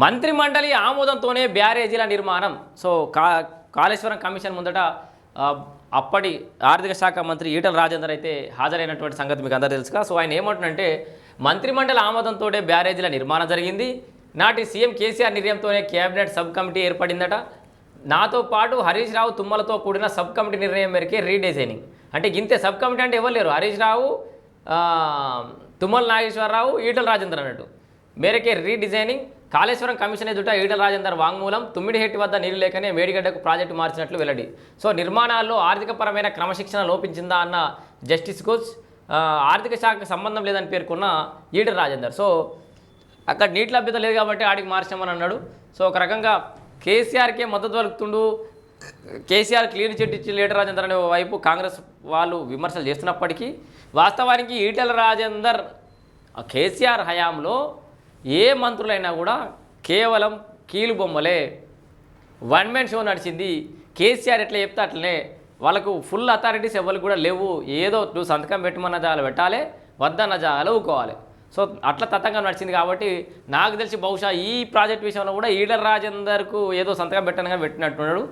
మంత్రి మండలి ఆమోదంతోనే బ్యారేజీల నిర్మాణం. సో కా కాళేశ్వరం కమిషన్ ముందట అప్పటి ఆర్థిక శాఖ మంత్రి ఈటల రాజేందర్ అయితే హాజరైనటువంటి సంగతి మీకు అందరూ తెలుసుగా. సో ఆయన ఏమంటున్నంటే మంత్రి మండలి ఆమోదంతోనే బ్యారేజీల నిర్మాణం జరిగింది. నాటి సీఎం కేసీఆర్ నిర్ణయంతోనే కేబినెట్ సబ్ కమిటీ ఏర్పడిందట. నాతో పాటు హరీష్ రావు తుమ్మలతో కూడిన సబ్ కమిటీ నిర్ణయం మేరకే రీడిజైనింగ్ అంటే ఇంతే సబ్ కమిటీ అంటే ఎవరు లేరు? హరీష్ రావు తుమ్మల నాగేశ్వరరావు ఈటల రాజేందర్ అన్నట్టు. మేరకే రీడిజైనింగ్. కాళేశ్వరం కమిషన్ ఎదుట ఈటల రాజేందర్ వాంగ్మూలం తుమ్మిడిహెట్టి వద్ద నీరు లేకనే మేడిగడ్డకు ప్రాజెక్టు మార్చినట్లు వెల్లడి. సో నిర్మాణాల్లో ఆర్థికపరమైన క్రమశిక్షణ లోపించిందా అన్న జస్టిస్ కోచ్ ఆర్థిక శాఖకు సంబంధం లేదని పేర్కొన్న ఈటల రాజేందర్. సో అక్కడ నీటి లభ్యత లేదు కాబట్టి ఆడికి మార్చామని అన్నాడు. సో ఒక రకంగా కేసీఆర్కే మద్దతు పలుకుతుండు. కేసీఆర్ క్లీన్ చిట్ ఇచ్చి ఈటల రాజేందర్ అనే వైపు కాంగ్రెస్ వాళ్ళు విమర్శలు చేస్తున్నప్పటికీ వాస్తవానికి ఈటెల రాజేందర్ కేసీఆర్ హయాంలో ఏ మంత్రులైనా కూడా కేవలం కీలు బొమ్మలే. వన్ మ్యాన్ షో నడిచింది. కేసీఆర్ ఎట్లా చెప్తే అట్లనే. వాళ్ళకు ఫుల్ అథారిటీస్ ఎవరికి కూడా లేవు. ఏదో నువ్వు సంతకం పెట్టమన్న జాగాలు పెట్టాలి వద్దన్న జాగాలు ఊకోవాలి. సో అట్లా తతంగం నడిచింది కాబట్టి నాకు తెలిసి బహుశా ఈ ప్రాజెక్ట్ విషయంలో కూడా ఈడర్ రాజేందర్కు ఏదో సంతకం పెట్టనగా పెట్టినట్టున్నాడు.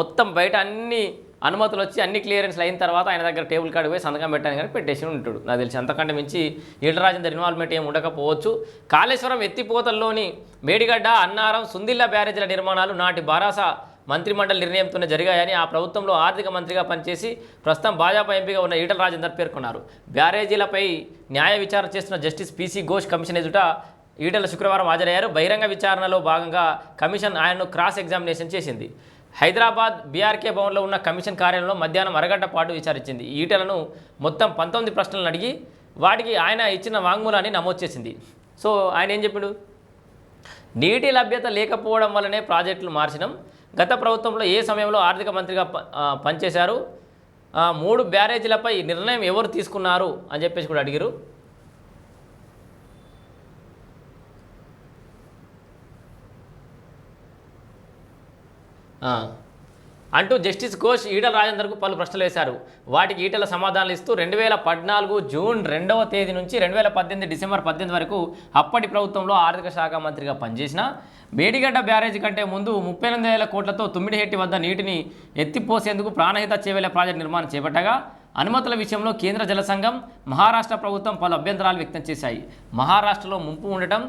మొత్తం బయట అన్నీ అనుమతులు వచ్చి అన్ని క్లియరెన్స్ అయిన తర్వాత ఆయన దగ్గర టేబుల్ కార్డు పోయి సంతకం పెట్టాను కానీ పెట్టేసి ఉంటాడు. నాకు తెలిసి అంతకంటే మించి ఈటల ఇన్వాల్వ్మెంట్ ఏమి ఉండకపోవచ్చు. కాళేశ్వరం ఎత్తిపోతల్లోని మేడిగడ్డ అన్నారం సుందిల్లా బ్యారేజీల నిర్మాణాలు నాటి బారాస మంత్రిమండలి నిర్ణయంతోనే జరిగాయని ఆ ప్రభుత్వంలో ఆర్థిక మంత్రిగా పనిచేసి ప్రస్తుతం భాజపా ఎంపీగా ఉన్న ఈటల రాజేందర్ పేర్కొన్నారు. బ్యారేజీలపై న్యాయ విచారణ చేస్తున్న జస్టిస్ పీసీ ఘోష్ కమిషన్ ఎదుట ఈటల శుక్రవారం హాజరయ్యారు. బహిరంగ విచారణలో భాగంగా కమిషన్ ఆయనను క్రాస్ ఎగ్జామినేషన్ చేసింది. హైదరాబాద్ బీఆర్కే భవన్లో ఉన్న కమిషన్ కార్యాలయంలో మధ్యాహ్నం అరగంట పాటు విచారించింది. ఈటలను మొత్తం పంతొమ్మిది ప్రశ్నలను అడిగి వాటికి ఆయన ఇచ్చిన వాంగ్మూలాన్ని నమోదు చేసింది. సో ఆయన ఏం చెప్పాడు? నీటి లభ్యత లేకపోవడం వల్లనే ప్రాజెక్టులు మార్చినాం. గత ప్రభుత్వంలో ఏ సమయంలో ఆర్థిక మంత్రిగా ప- పనిచేశారు? మూడు బ్యారేజీలపై నిర్ణయం ఎవరు తీసుకున్నారు? అని చెప్పేసి కూడా అడిగారు. అంటూ జస్టిస్ ఘోష్ ఈటల రాజేందర్కు పలు ప్రశ్నలు వేశారు. వాటికి ఈటల సమాధానాలు ఇస్తూ రెండు వేల పద్నాలుగు జూన్ రెండవ తేదీ నుంచి రెండు వేల పద్దెనిమిది డిసెంబర్ పద్దెనిమిది వరకు అప్పటి ప్రభుత్వంలో ఆర్థిక శాఖ మంత్రిగా పనిచేసిన మేడిగడ్డ బ్యారేజ్ కంటే ముందు ముప్పై ఎనిమిది వేల కోట్లతో తుమ్మిడిహెట్టి వద్ద నీటిని ఎత్తిపోసేందుకు ప్రాణహిత చేవేల ప్రాజెక్టు నిర్మాణం చేపట్టగా అనుమతుల విషయంలో కేంద్ర జల సంఘం మహారాష్ట్ర ప్రభుత్వం పలు అభ్యంతరాలు వ్యక్తం చేశాయి. మహారాష్ట్రలో ముంపు ఉండటం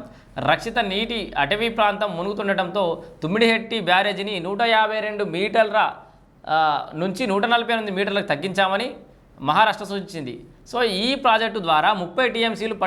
రక్షిత నీటి అటవీ ప్రాంతం మునుగుతుండటంతో తుమ్మిడిహెట్టి బ్యారేజీని నూట యాభై రెండు మీటర్ల నుంచి నూట నలభై ఎనిమిది మీటర్లకు తగ్గించామని మహారాష్ట్ర సూచించింది. సో ఈ ప్రాజెక్టు ద్వారా ముప్పై టీఎంసీలు